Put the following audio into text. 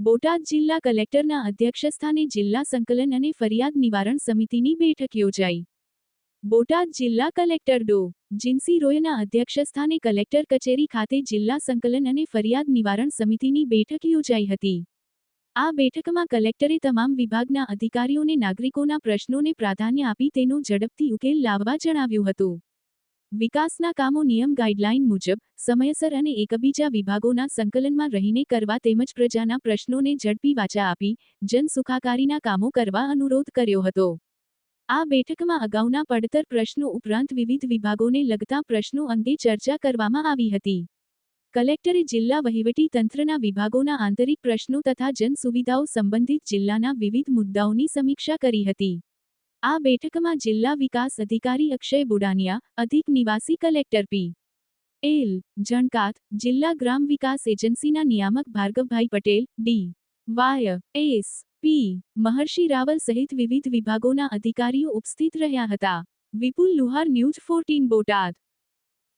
બોટાદ જિલ્લા કલેક્ટરના અધ્યક્ષસ્થાને જિલ્લા સંકલન અને ફરિયાદ નિવારણ સમિતિની બેઠક યોજાઈ. બોટાદ જિલ્લા કલેક્ટર ડો. જિન્સી રોયના અધ્યક્ષસ્થાને કલેક્ટર કચેરી ખાતે જિલ્લા સંકલન અને ફરિયાદ નિવારણ સમિતિની બેઠક યોજાઈ હતી. આ બેઠકમાં કલેક્ટરે તમામ વિભાગના અધિકારીઓને નાગરિકોના પ્રશ્નોને પ્રાધાન્ય આપી તેનો ઝડપથી ઉકેલ લાવવા જણાવ્યું હતું. વિકાસના કામો નિયમ ગાઈડલાઇન મુજબ, સમયસર અને એકબીજા વિભાગોના સંકલનમાં રહીને કરવા તેમજ પ્રજાના પ્રશ્નોને ઝડપી વાચા આપી, જનસુખાકારીના કામો કરવા અનુરોધ કર્યો હતો. આ બેઠકમાં અગાઉના પડતર પ્રશ્નો ઉપરાંત વિવિધ વિભાગોને લગતા પ્રશ્નો અંગે ચર્ચા કરવામાં આવી હતી. કલેક્ટરે જિલ્લા વહીવટી તંત્રના વિભાગોના આંતરિક પ્રશ્નો તથા જનસુવિધાઓ સંબંધિત જિલ્લાના વિવિધ મુદ્દાઓની સમીક્ષા કરી હતી. આ બેઠકમાં જિલ્લા વિકાસ અધિકારી અક્ષય બુડાનિયા, અધિક નિવાસી કલેક્ટર પી. એલ. જણકાત, જિલ્લા ગ્રામ વિકાસ એજન્સીના નિયામક Bhargavbhai Patel, D. Y. S. P. Maharshi Raval સહિત વિવિધ વિભાગોના અધિકારીઓ ઉપસ્થિત રહ્યા હતા. Vipul Luhar news fourteen Botad.